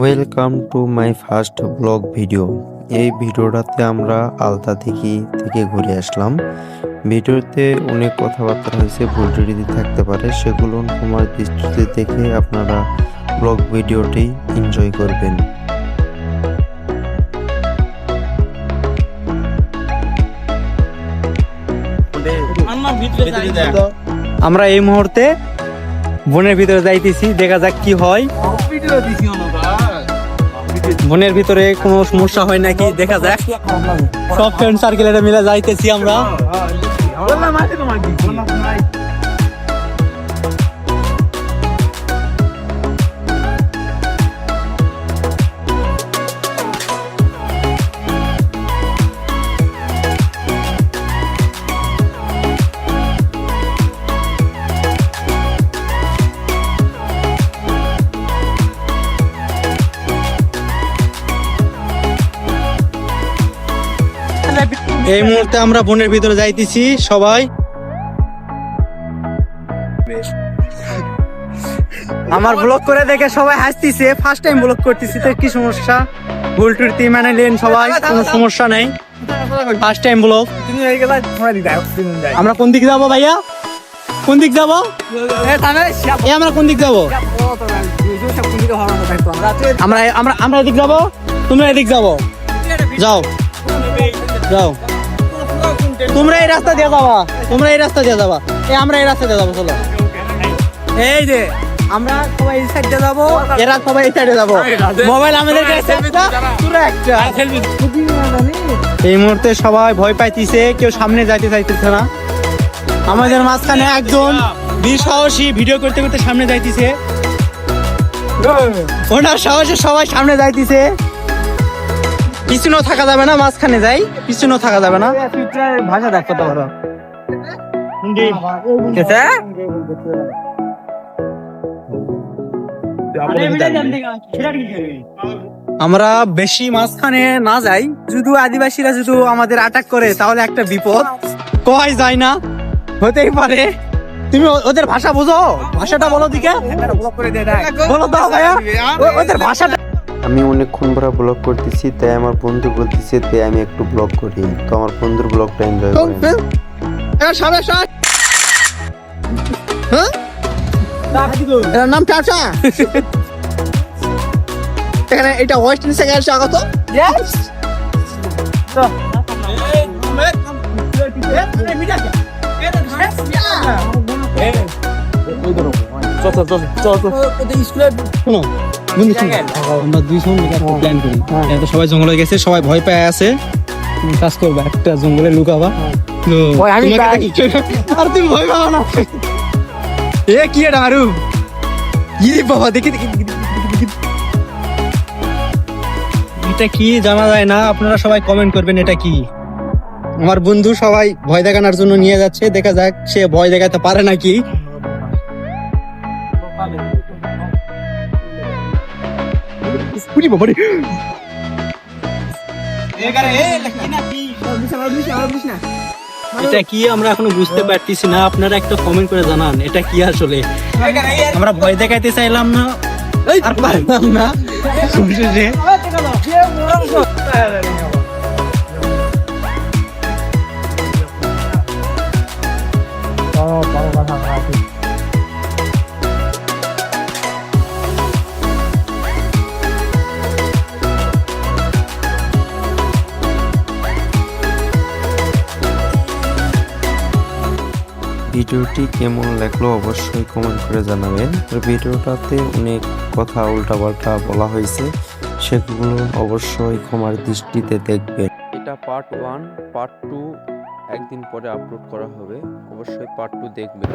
Welcome to my first blog video এই ভিডিওটাতে আমরা আলতা থেকে থেকে ঘুরে আসলাম। ভিডিওতে অনেক কথাবার্তা হয়েছে, ভুল ত্রুটি থাকতে পারে, সেগুলো তোমার দৃষ্টিতে দেখে আপনারা ব্লগ ভিডিওটি এনজয় করবেন। আমরা এই মুহূর্তে বনের ভিতরে যাইতেছি, দেখা যাক কি হয়। বনের ভিতরে কোন সমস্যা হয় নাকি দেখা যাক সব ফ্রেন্ড সার্কেলের মিলে যাইতেছি আমরা এই মুহূর্তে আমরা বনের ভিতরে যাইতেছি সবাই। আমার ব্লগ করে দেখে সবাই হাসতেছে ফার্স্ট টাইম ব্লগ করতেছি তো কি সমস্যা? ভুল টুটি মানে লেন সবাই কোনো সমস্যা নেই। ফার্স্ট টাইম ব্লগ আমরা কোন দিক যাব ভাইয়া? কোন দিক যাব? এ আমরা কোন দিক যাব? আমরা আমরা আমরা এদিক যাব? তোমরা এদিক যাব? যাও। যাও। তোমরা এই রাস্তা দিয়ে যাবা তোমরা এই রাস্তা দিয়ে যাবা। এই আমরা এই রাস্তা দিয়ে যাব চলো। এই যে আমরা সবাই এই সাইডে যাব এরা সবাই এই সাইডে যাব। মোবাইল আমাদের কাছে একটা এই মুহূর্তে সবাই ভয় পাইতেছে কেউ সামনে যাইতে চাইতেছে না। আমাদের মাঝখানে একজন বীর সাহসী ভিডিও করতে করতে সামনে যাইতেছে। ওনার সাহসে সবাই সামনে যাইতেছে। পিছনেও থাকা যাবে না, মাঝখানে যাই, পিছনেও থাকা যাবে না। ভাষা দেখো তো ওরা আমরা বেশি মাঝখানে না যাই শুধু আদিবাসীরা শুধু আমাদের আটাক করে, তাহলে একটা বিপদ। কয় যায় না? হতেই পারে। তুমি ওদের ভাষা বুঝো? ভাষাটা বলো দিকে। বলো দাও ভাইয়া। ওদের ভাষাটা আমি অনেকক্ষণ ধরে ব্লগ করতেছি তাই আমার বন্ধু বলতেছে তাই আমি একটু ব্লগ করি। তো আমার বন্ধুর ব্লগটা এনজয় হ্যাঁ? এটার নাম টাটা এখানে এটা ওয়েস্ট ইন্ডিজ থেকে আসছে আগত শোনো বন্ধু আমরা মিলে একটা প্ল্যান করি। এটা তো সবাই জঙ্গলে গেছে সবাই ভয় পেয়ে আছে। তুমি কাজ করবা একটা জঙ্গলে লুকাবা। তো তোমাকে দেখি- আর তুমি ভয় পাবা না। এ কি এটা আরু ইরে বাবা দেখি দেখি দেখি, দেখি, দেখি, দেখি। এটা কি জানা যায় না? আপনারা সবাই কমেন্ট করবেন এটা কি। আমার বন্ধু সবাই ভয় দেখানোর জন্য নিয়ে যাচ্ছে দেখা যাক সে ভয় দেখাতে পারে নাকি। উরি বাবা রে। এটা কি আমরা এখনও বুঝতে পারতেছি না? আপনারা একটা কমেন্ট করে জানান এটা কি আসলে? আমরা ভয় দেখাইতে চাইলাম না। আর পারলাম না। অবশেষে ভিডিওটি কেমন লাগল অবশ্যই কমেন্ট করে জানাবেন। ভিডিওটাতে অনেক কথা উল্টাপাল্টা বলা হয়েছে, সেগুলো অবশ্যই ক্ষমার দৃষ্টিতে দেখবেন। এটা পার্ট ওয়ান পার্ট টু একদিন পরে আপলোড করা হবে। অবশ্যই পার্ট টু দেখবেন।